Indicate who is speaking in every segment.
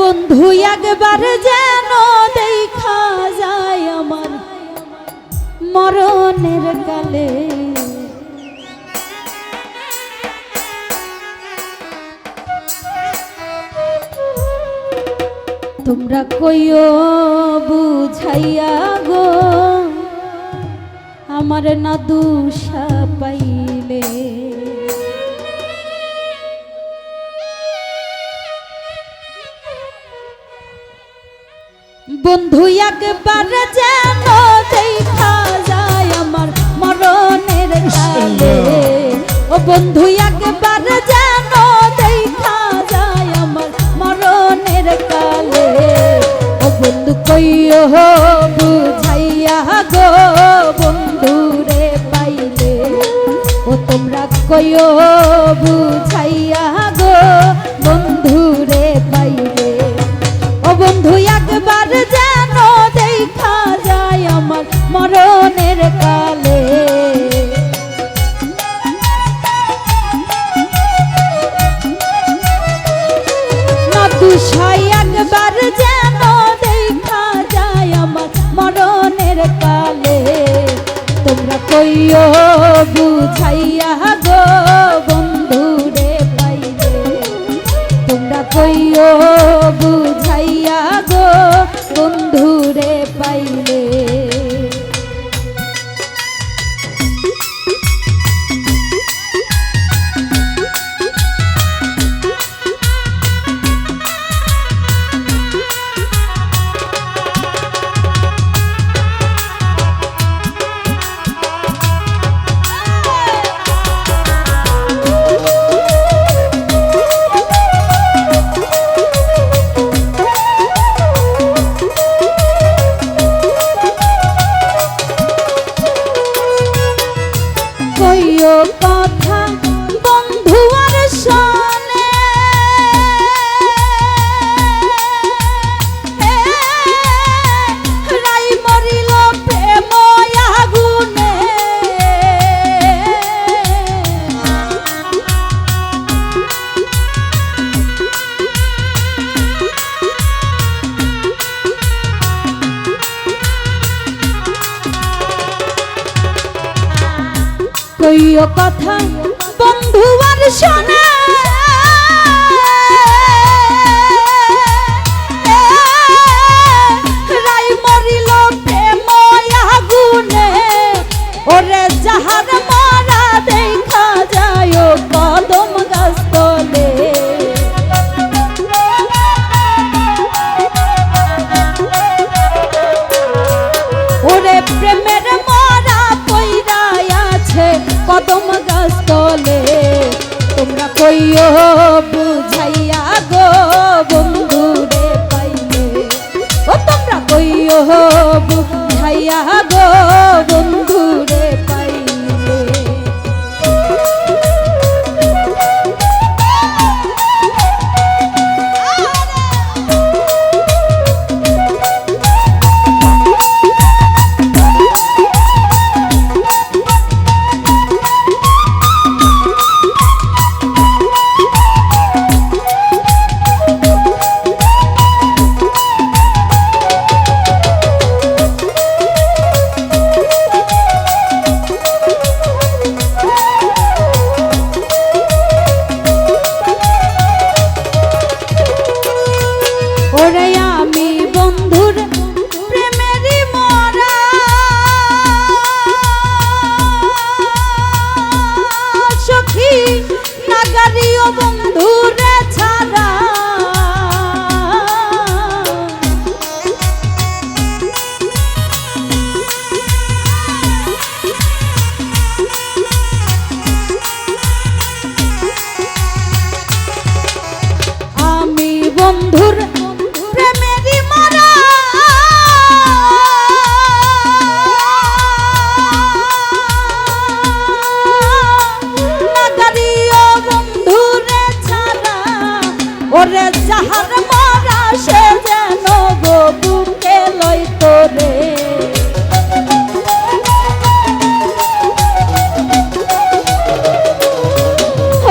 Speaker 1: বন্ধু, একবার যেন দেখা যায় আমার মরণের কালে তোমরা কইও বুঝাইয়া গো, আমার না দুষা পাইলে। বন্ধু, একবার যেন দেখা যায় আমার মরণের কালে। ও বন্ধু, একবার যেন দেখা যায় আমার মরণের কালে। ও বন্ধু, কইও বুঝাইয়া গো বন্ধু রে পাইলে। ও তোমরা কইও বুঝাইয়া কইও কথা বন্ধু আর শোনে ওরে যাহার মারা সে যেন গো বুকে লই তোরে।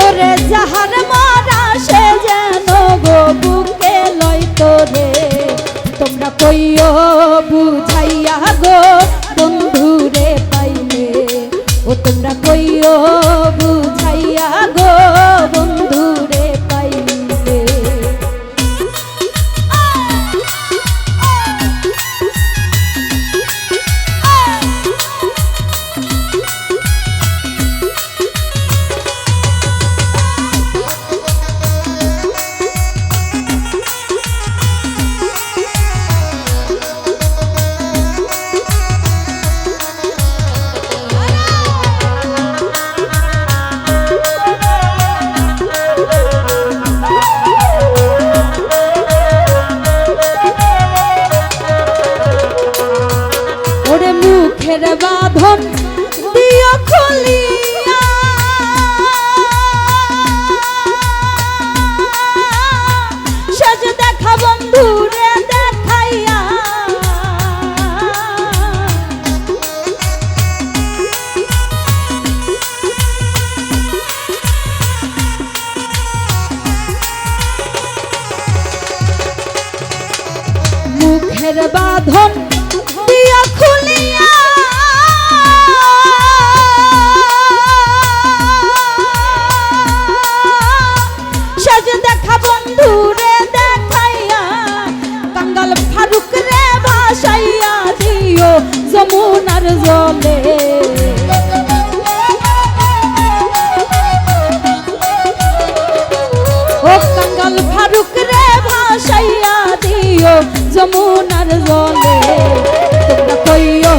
Speaker 1: ওরে যাহার মারা সে যেন গো বুকে লই তোরে। তোমরা কইও বন্ধন দিয়া খুলিয়া। শেষ দেখা বন্ধু রে যমুনার জলে। ও কাঙ্গাল ফারুক রে ভাসাইয়া দিও যমুনার জলে। তোমরা কইও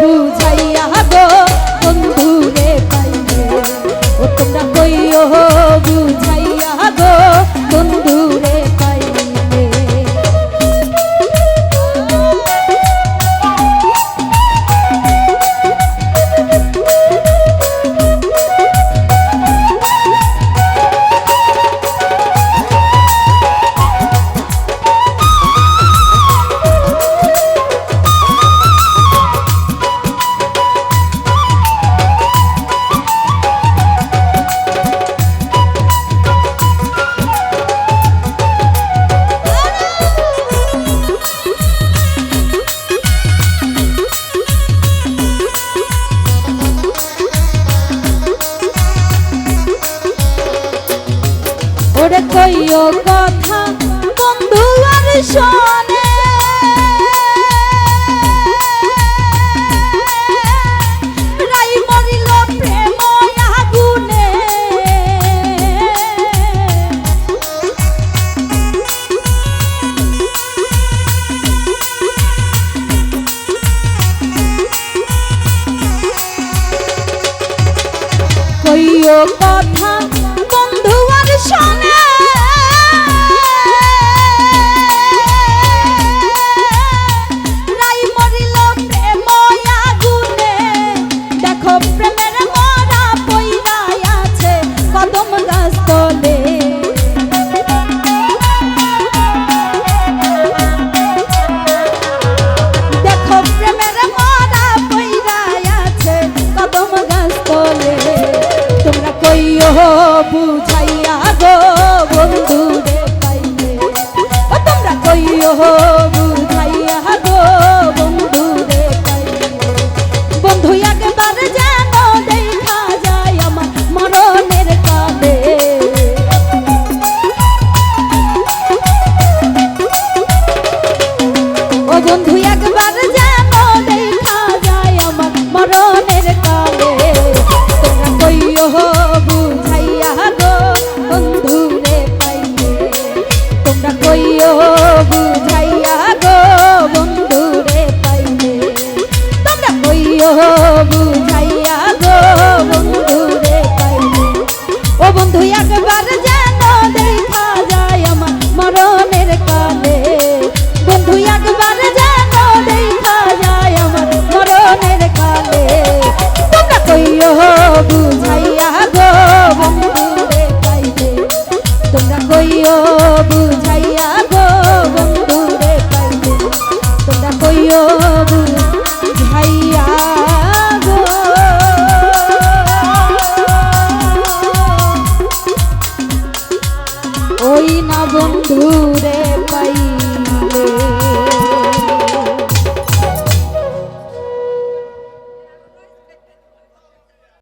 Speaker 1: বুঝাইয়া গো বন্ধু রে পাইলে। ও তোমরা কইও বুঝ কথা। বন্ধু আর